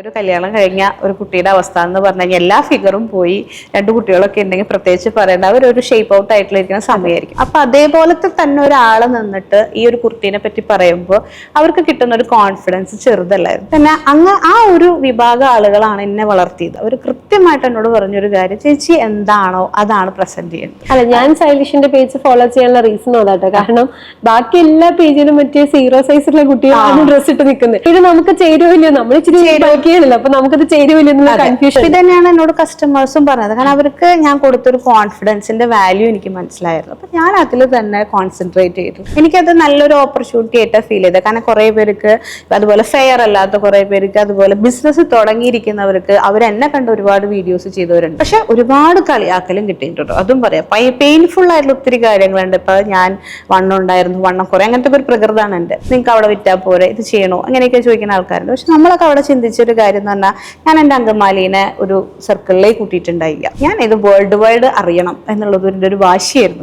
ഒരു കല്യാണം കഴിഞ്ഞ ഒരു കുട്ടിയുടെ അവസ്ഥ എന്ന് പറഞ്ഞു കഴിഞ്ഞാൽ എല്ലാ ഫിഗറും പോയി. രണ്ട് കുട്ടികളൊക്കെ ഉണ്ടെങ്കിൽ പ്രത്യേകിച്ച് പറയേണ്ട. അവരൊരു ഷേപ്പ് ഔട്ട് ആയിട്ടുള്ള സമയമായിരിക്കും. അപ്പൊ അതേപോലത്തെ തന്നെ ഒരാൾ നിന്നിട്ട് ഈ ഒരു കുർത്തീനെ പറ്റി പറയുമ്പോൾ അവർക്ക് കിട്ടുന്ന ഒരു കോൺഫിഡൻസ് ചെറുതല്ലായിരുന്നു. പിന്നെ അങ്ങ് ആ ഒരു വിഭാഗം ആളുകളാണ് എന്നെ വളർത്തിയത്. അവർ കൃത്യമായിട്ട് എന്നോട് പറഞ്ഞൊരു കാര്യം ചേച്ചി എന്താണോ അതാണ് പ്രസന്റ് ചെയ്യുന്നത്. അല്ല ഞാൻ സൈലിഷിന്റെ പേജ് ഫോളോ ചെയ്യാനുള്ള റീസൺ അതാട്ടോ. കാരണം ബാക്കി എല്ലാ പേജിലും മറ്റേ സീറോ സൈസിലുള്ള കുട്ടികളാണ് ഡ്രസ് ഇട്ട് നിൽക്കുന്നത് ഇത് നമുക്ക് ചേരുവില്ലോ നമ്മൾ ഇച്ചിരി നോക്കിയാണല്ലോ അപ്പൊ നമുക്കത് എന്നുള്ള കൺഫ്യൂഷൻ ഇത് തന്നെയാണ് എന്നോട് കസ്റ്റമേഴ്സും പറഞ്ഞത് കാരണം അവർക്ക് ഞാൻ കൊടുത്തൊരു കോൺഫിഡൻസിന്റെ വാല്യൂ എനിക്ക് മനസ്സിലായിരുന്നു. അപ്പൊ ഞാൻ അതിൽ തന്നെ കോൺസെൻട്രേറ്റ് ചെയ്തു. എനിക്കത് നല്ലൊരു ഓപ്പർച്യൂണിറ്റി ആയിട്ട് ഫീൽ ചെയ്തത്. കാരണം കുറെ പേർക്ക് അതുപോലെ ഫെയർ അല്ലാത്ത കുറെ പേർക്ക് അതുപോലെ ബിസിനസ് തുടങ്ങിയിരിക്കുന്നവർക്ക് അവർ എന്നെ കണ്ട് ഒരുപാട് വീഡിയോസ് ചെയ്തവരുണ്ട്. പക്ഷെ ഒരുപാട് കളിയാക്കലും കിട്ടിയിട്ടുണ്ട്. അതും പറയാം. പെയിൻഫുൾ ആയിട്ടുള്ള ഒത്തിരി കാര്യങ്ങളുണ്ട്. ഇപ്പൊ ഞാൻ വണ്ണം ഉണ്ടായിരുന്നു വണ്ണം കുറെ. അങ്ങനത്തെ ഒരു പ്രകൃതാണ് എന്റെ നിങ്ങൾക്ക് അവിടെ വിറ്റാ പോരെ ഇത് ചെയ്യണോ? അങ്ങനെയൊക്കെ ചോദിക്കുന്ന ആൾക്കാരുണ്ട്. പക്ഷെ നമ്മളൊക്കെ അവിടെ ചിന്തിച്ചൊരു കാര്യം എന്ന് പറഞ്ഞാൽ ഞാൻ എന്റെ അങ്കമാലീനെ ഒരു സർക്കിളിലേക്ക് കൂട്ടിയിട്ടുണ്ടായില്ല. ഞാൻ ഇത് വേൾഡ് വൈഡ് അറിയണം എന്നുള്ളത് എന്റെ ഒരു വാശിയായിരുന്നു.